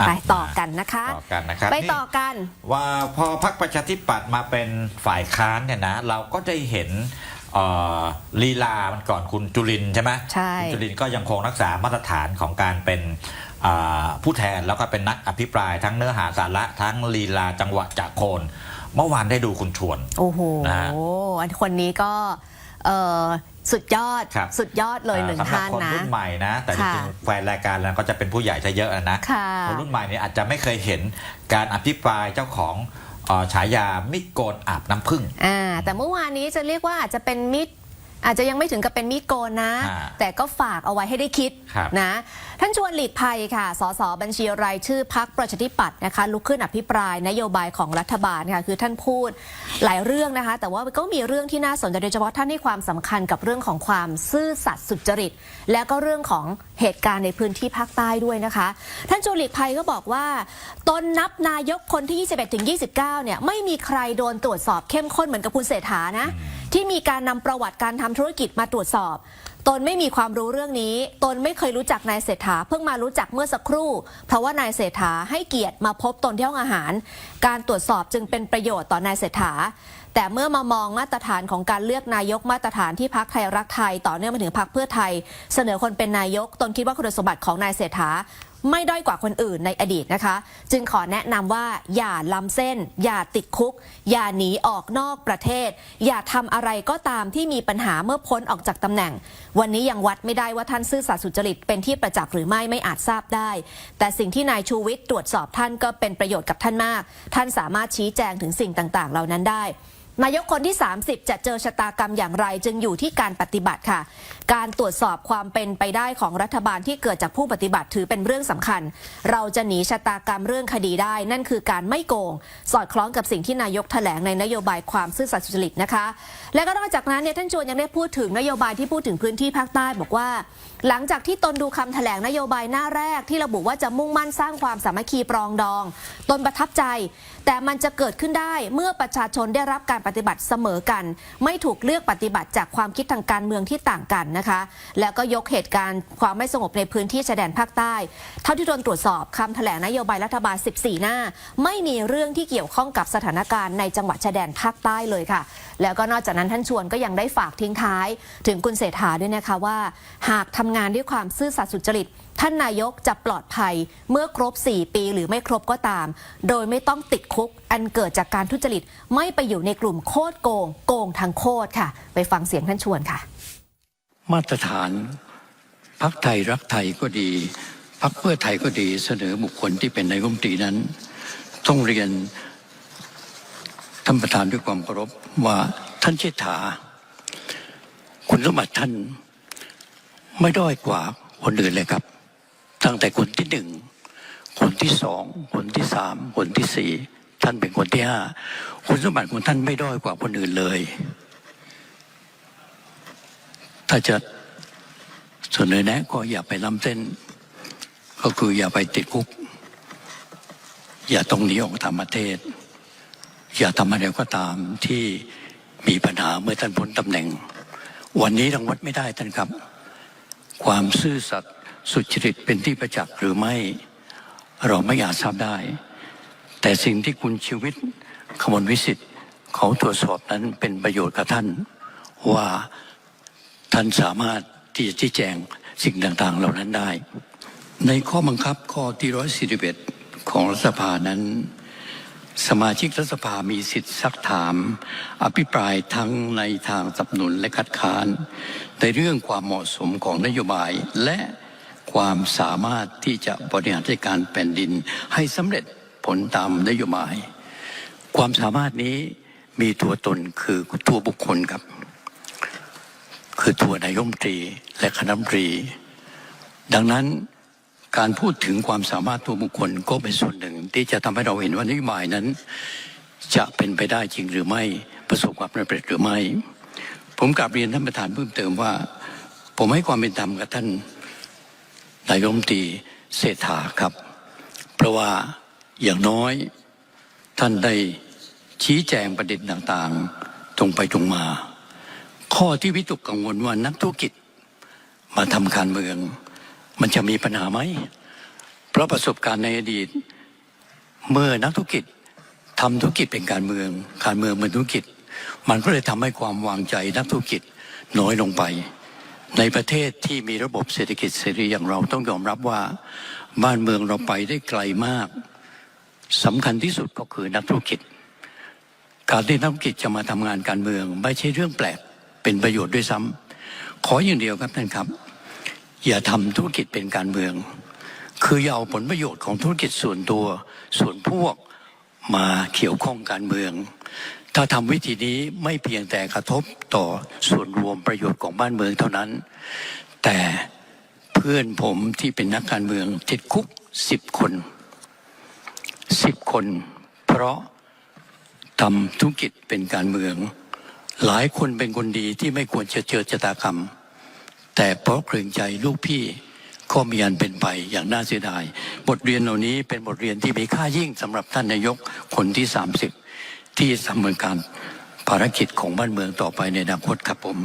อะไปต่อกันนะคะต่อกันนะครับไปนี่ต่อกันว่าพอพรรคประชาธิปัตย์มาเป็นฝ่ายค้านเนี่ยนะเราก็ได้เห็นเอ่อลีลามันก่อนคุณจุลินทร์ใช่ไหมใช่คุณจุลินทร์ก็ยังคงรักษามาตรฐานของการเป็นอ่าผู้แทนแล้วก็เป็นนักอภิปรายทั้งเนื้อหาสาระทั้งลีลาจังหวะจากโคน เมื่อวานได้ดูคุณชวน โอ้โหนะฮะอันคนนี้ก็ เอ่อสุดยอดครับสุดยอดเลยหนึ่งสำหรับท่านคนนะ รุ่นใหม่นะ แต่จค่ะริงๆแฟนรายการเราก็จะเป็นผู้ใหญ่ซะเยอะนะ ค่ะคนรุ่นใหม่เนี่ยอาจจะไม่เคยเห็นการอภิปรายเจ้าของเอ่อฉายามิโกนอาบน้ำผึ้ง อ่าแต่เมื่อวานนี้จะเรียกว่าอาจจะเป็นมิตร อาจจะยังไม่ถึงกับเป็นมีดโกนนะ อ่าแต่ก็ฝากเอาไว้ให้ได้คิดครับ นะ ท่านชวนหลีกภัยค่ะ สสบัญชีรายชื่อพักประชาธิปัตย์นะคะ ลุกขึ้นอภิปรายนโยบายของรัฐบาลค่ะ คือท่านพูดหลายเรื่องนะคะ แต่ว่าก็มีเรื่องที่น่าสนใจโดยเฉพาะท่านให้ความสำคัญกับเรื่องของความซื่อสัตย์สุจริต และก็เรื่องของเหตุการณ์ในพื้นที่ภาคใต้ด้วยนะคะ ท่านชวนหลีกภัยก็บอกว่า ตนนับนายกคนที่ 21ถึง29 เนี่ยไม่มีใครโดนตรวจสอบเข้มข้นเหมือนกับคุณเศรษฐานะ ที่มีการนำประวัติการทำธุรกิจมาตรวจสอบ ตนไม่มีความรู้เรื่องนี้ ตนไม่เคยรู้จักนายเศรษฐาเพิ่งมารู้จักเมื่อสักครู่ เพราะว่านายเศรษฐาให้เกียรติมาพบตนที่ห้องอาหาร การตรวจสอบจึงเป็นประโยชน์ต่อนายเศรษฐา แต่เมื่อมามองมาตรฐานของการเลือกนายกมาตรฐานที่พักไทยรักไทย ต่อเนื่องมาถึงพักเพื่อไทย เสนอคนเป็นนายก ตนคิดว่าคุณสมบัติของนายเศรษฐา ไม่ด้อยกว่าคนอื่นในอดีตนะคะ จึงขอแนะนำว่าอย่าล้ำเส้น อย่าติดคุก อย่าหนีออกนอกประเทศ อย่าทำอะไรก็ตามที่มีปัญหาเมื่อพ้นออกจากตำแหน่ง วันนี้ยังวัดไม่ได้ว่าท่านซื่อสัตย์สุจริตเป็นที่ประจักษ์หรือไม่ไม่อาจทราบได้ แต่สิ่งที่นายชูวิทย์ตรวจสอบท่านก็เป็นประโยชน์กับท่านมาก ท่านสามารถชี้แจงถึงสิ่งต่างๆ เหล่านั้นได้ นายกคนที่ 30 จะเจอชะตากรรมอย่างไรจึงอยู่ที่การปฏิบัติค่ะ การตรวจสอบความเป็นไปได้ของรัฐบาลที่เกิดจากผู้ปฏิบัติถือเป็นเรื่องสำคัญ เราจะหนีชะตากรรมเรื่องคดีได้ นั่นคือการไม่โกง สอดคล้องกับสิ่งที่นายกแถลงในนโยบายความซื่อสัตย์สุจริตนะคะ และก็นอกจากนั้นเนี่ยท่านชวนยังได้พูดถึงนโยบายที่พูดถึงพื้นที่ภาคใต้บอกว่า หลังจากที่ตนดูคำแถลงนโยบายหน้าแรก ที่ระบุว่าจะมุ่งมั่นสร้างความสามัคคีปรองดอง ตนประทับใจ แต่มันจะเกิดขึ้นได้เมื่อประชาชนได้รับการปฏิบัติเสมอกัน ไม่ถูกเลือกปฏิบัติจากความคิดทางการเมืองที่ต่างกันนะคะ แล้วก็ยกเหตุการณ์ความไม่สงบในพื้นที่ชายแดนภาคใต้ เท่าที่ตนตรวจสอบคำแถลงนโยบายรัฐบาล 14 หน้า ไม่มีเรื่องที่เกี่ยวข้องกับสถานการณ์ในจังหวัดชายแดนภาคใต้เลยค่ะ แล้วก็นอกจากนั้นท่านชวนก็ยังได้ฝากทิ้งท้าย ถึงคุณเศรษฐาด้วยนะคะว่า หากทำงานด้วยความซื่อสัตย์สุจริต ท่านนายกจะปลอดภัยเมื่อครบ 4 ปีหรือไม่ครบก็ตาม โดยไม่ต้องติดคุกอันเกิดจากการทุจริตไม่ไปอยู่ในกลุ่มโคตรโกง โกงทางโคตรค่ะ ไปฟังเสียงท่านชวนค่ะ มาตรฐานพักไทยรักไทยก็ดีพักเพื่อไทยก็ดีเสนอบุคคลที่เป็นนายกรัฐมนตรีนั้น ต้องเรียนท่านประธานด้วยความเคารพว่าท่านเชษฐา คุณสมบัติท่านไม่ด้อยกว่าคนอื่นเลยครับ ตั้งแต่คนที่หนึ่งคนที่สองคนที่สามคนที่สี่ท่านเป็นคนที่ห้าคุณสมบัติของท่านไม่ด้อยกว่าคนอื่นเลย ถ้าจะเสนอแนะก็อย่าไปล้ำเส้น ก็คืออย่าไปติดคุก อย่าต้องหนีออกต่างประเทศ อย่าทำอะไรก็ตามที่มีปัญหาเมื่อท่านพ้นตำแหน่ง วันนี้รังวัดไม่ได้ท่านครับ ความซื่อสัตย์ สุจริตเป็นที่ประจักษ์หรือไม่ เราไม่อาจทราบได้ แต่สิ่งที่คุณชีวิตขมลวิสิทธิ์เขาตรวจสอบนั้นเป็นประโยชน์กับท่าน ว่าท่านสามารถที่จะชี้แจงสิ่งต่างๆ เหล่านั้นได้ ในข้อบังคับข้อที่141ของรัฐสภานั้น สมาชิกรัฐสภามีสิทธิซักถาม อภิปรายทั้งในทางสนับสนุนและคัดค้านในเรื่องความเหมาะสมของนโยบายและ ความสามารถที่จะบริหารจัดการแผ่นดิน ให้สำเร็จผลตามนโยบาย ความสามารถนี้มีตัวตนคือตัวบุคคลครับ คือตัวนายมตรีและคณะมนตรี ดังนั้นการพูดถึงความสามารถตัวบุคคลก็เป็นส่วนหนึ่ง ที่จะทำให้เราเห็นว่านโยบายนั้น จะเป็นไปได้จริงหรือไม่ประสบความสำเร็จหรือไม่ ผมกลับเรียนท่านประธานเพิ่มเติมว่า ผมให้ความเป็นธรรมกับท่าน นายมตีเศรษฐาครับ เพราะว่าอย่างน้อยท่านได้ชี้แจงประเด็นต่างๆ ตรงไปตรงมา ข้อที่วิตกกังวลว่านักธุรกิจมาทำการเมือง มันจะมีปัญหาไหม เพราะประสบการณ์ในอดีต เมื่อนักธุรกิจทำธุรกิจเป็นการเมือง การเมืองเป็นธุรกิจ มันก็เลยทำให้ความวางใจนักธุรกิจน้อยลงไป ในประเทศที่มีระบบเศรษฐกิจเสรีอย่างเราต้องยอมรับว่าบ้านเมืองเราไปได้ไกลมากสำคัญที่สุดก็คือนักธุรกิจ การที่นักธุรกิจจะมาทำงานการเมือง ไม่ใช่เรื่องแปลกเป็นประโยชน์ด้วยซ้ำขออย่างเดียวครับท่านครับ อย่าทำธุรกิจเป็นการเมือง คืออย่าเอาผลประโยชน์ของธุรกิจส่วนตัวส่วนพวกมาเกี่ยวข้องการเมือง ถ้าทำวิธีนี้ไม่เพียงแต่กระทบต่อส่วนรวมประโยชน์ของบ้านเมืองเท่านั้น แต่เพื่อนผมที่เป็นนักการเมืองติดคุกสิบคนสิบคน เพราะทำธุรกิจเป็นการเมือง หลายคนเป็นคนดีที่ไม่ควรจะเจอชะตากรรม แต่เพราะเกรงใจลูกพี่ก็มีอันเป็นไปอย่างน่าเสียดาย บทเรียนเหล่านี้เป็นบทเรียนที่มีค่ายิ่งสำหรับท่านนายกคนที่ 30 ที่ดำเนินการภารกิจของบ้านเมืองต่อไปในอนาคตครับผม